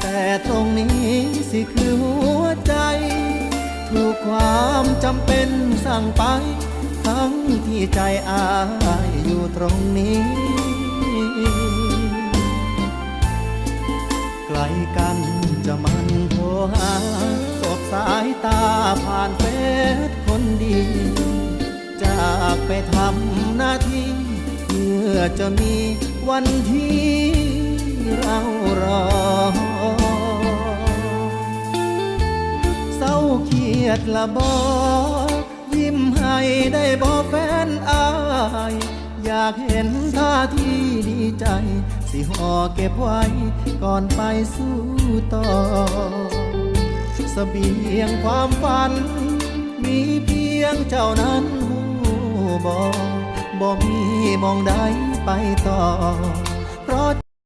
แต่ตรงนี้สิคือหัวใจ ถูกความจำเป็นสั่งไป ทั้งที่ใจอายอยู่ตรงนี้ ไกลกันจะมันโทรหาสบสายตาผ่านเฟซคนดี จากไปทำหน้าที่เมื่อจะมีวันที่ เหียดละบอกยิ้มให้ได้บอกแฟนอาย อยากเห็นท่าที่ดีใจ สิห่อเก็บไว้ก่อนไปสู้ต่อเสบียงความฝัน มีเพียงเจ้านั้นหูบอบ่มีมองใดไปต่อ เพราะ